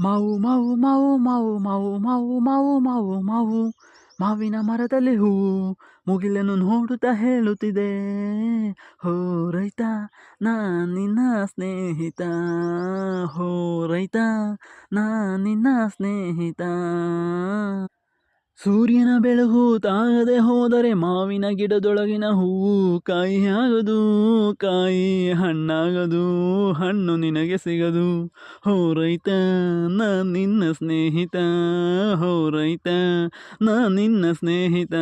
ಮಾವು ಮಾವು ಮಾವು ಮಾವು ಮಾವು ಮಾವು ಮಾವು ಮಾವು ಮಾವು, ಮಾವಿನ ಮರದಲ್ಲಿ ಹೂವು ಮುಗಿಲನ್ನು ನೋಡುತ್ತಾ ಹೇಳುತ್ತಿದೆ. ಹೋ ರೈತ, ನಾ ನಿನ್ನ ಸ್ನೇಹಿತ. ಹೋ ರೈತ, ನಾ ನಿನ್ನ ಸ್ನೇಹಿತ. ಸೂರ್ಯನ ಬೆಳಗು ತಾಗದೆ ಹೋದರೆ ಮಾವಿನ ಗಿಡದೊಳಗಿನ ಹೂವು ಆಗದು ಕಾಯಿ ಹಣ್ಣಾಗದು, ಹಣ್ಣು ನಿನಗೆ ಸಿಗದು. ಹೋ ರೈತ, ನಾ ನಿನ್ನ ಸ್ನೇಹಿತ, ಹೋ ರೈತ, ನಾ ನಿನ್ನ ಸ್ನೇಹಿತ.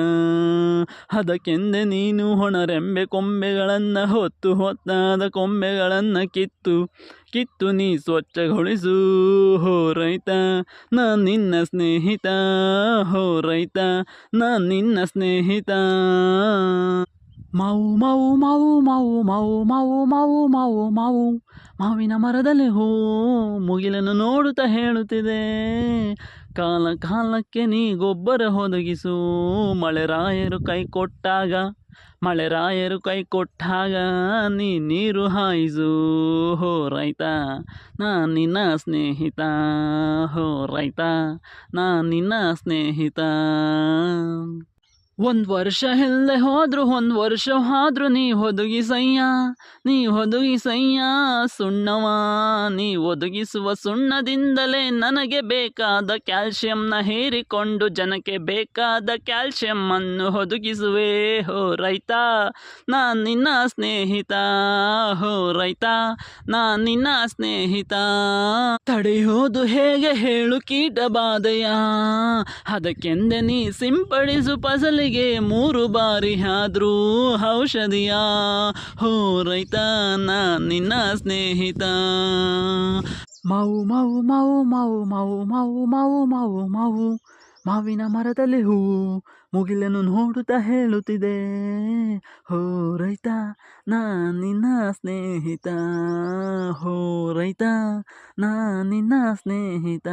ಅದಕ್ಕೆಂದೆ ನೀನು ಹೊಣರೆಂಬೆ ಕೊಂಬೆಗಳನ್ನು ಹೊತ್ತು ಹೊತ್ತಾದ ಕೊಂಬೆಗಳನ್ನು ಕಿತ್ತು. ಕಿತ್ತು ನೀ ಸ್ವಚ್ಛಗೊಳಿಸು ಹೋ ರೈತ, ನಾ ನಿನ್ನ ಸ್ನೇಹಿತ, ಹೋ ರೈತ, ನಾ ನಿನ್ನ ಸ್ನೇಹಿತ. ಮಾವು ಮಾವು ಮಾವು ಮಾವು ಮಾವು ಮಾವು ಮಾವು ಮಾವು ಮಾವು, ಮಾವಿನ ಮರದಲ್ಲಿ ಹೂ ಮುಗಿಲನ್ನು ನೋಡುತ್ತಾ ಹೇಳುತ್ತಿದೆ. ಕಾಲ ಕಾಲಕ್ಕೆ ನೀ ಗೊಬ್ಬರ ಒದಗಿಸು ಮಳೆರಾಯರು ಕೈ ಕೊಟ್ಟಾಗ ಮಳೆರಾಯರು ಕೈ ಕೊಟ್ಟಾಗ ನೀ ನೀರು ಹಾಯಿಸು, ಹೋ ರೈತ. ನಾ ನಿನ್ನ ಸ್ನೇಹಿತ, ಹೋ ರೈತ. ನಾ ನಿನ್ನ ಸ್ನೇಹಿತ. ಒಂದು ವರ್ಷ ಹೆಲ್ಲೆ ಹೋದ್ರು, ಒಂದು ವರ್ಷ ಆದ್ರು ನೀ ಒದಗಿಸಯ್ಯ ನೀ ಒದಗಿಸಯ್ಯ ಸುಣ್ಣವ, ನೀ ಒದಗಿಸುವ ಸುಣ್ಣದಿಂದಲೇ ನನಗೆ ಬೇಕಾದ ಕ್ಯಾಲ್ಸಿಯಂನ ಹೇರಿಕೊಂಡು ಜನಕ್ಕೆ ಬೇಕಾದ ಕ್ಯಾಲ್ಸಿಯಂ ಅನ್ನು ಒದಗಿಸುವೆ. ಹೋ ರೈತ, ನಾ ನಿನ್ನ ಸ್ನೇಹಿತ, ಹೋ ರೈತ, ನಾ ನಿನ್ನ ಸ್ನೇಹಿತ. ತಡೆಯೋದು ಹೇಗೆ ಹೇಳು ಕೀಟ ಬಾಧೆಯ ಅದಕ್ಕೆಂದೆ ನೀ ಸಿಂಪಡಿಸು ಫಸಲಿಗೆ ಮೂರು ಬಾರಿ ಆದ್ರೂ ಔಷಧಿಯ? ಹೋ ರೈತ, ನಾ ನಿನ್ನ ಸ್ನೇಹಿತ. ಮಾವು ಮಾವು ಮಾವು ಮಾವು ಮಾವು ಮಾವು ಮಾವು ಮಾವು ಮಾವು. ಮಾವಿನ ಮರದಲ್ಲಿ ಹೂವು ಮುಗಿಲನ್ನು ನೋಡುತ್ತಾ ಹೇಳುತ್ತಿದೆ. ಹೋ ರೈತ, ನಾ ನಿನ್ನ ಸ್ನೇಹಿತ. ಹೋ ರೈತ, ನಾ ನಿನ್ನ ಸ್ನೇಹಿತ.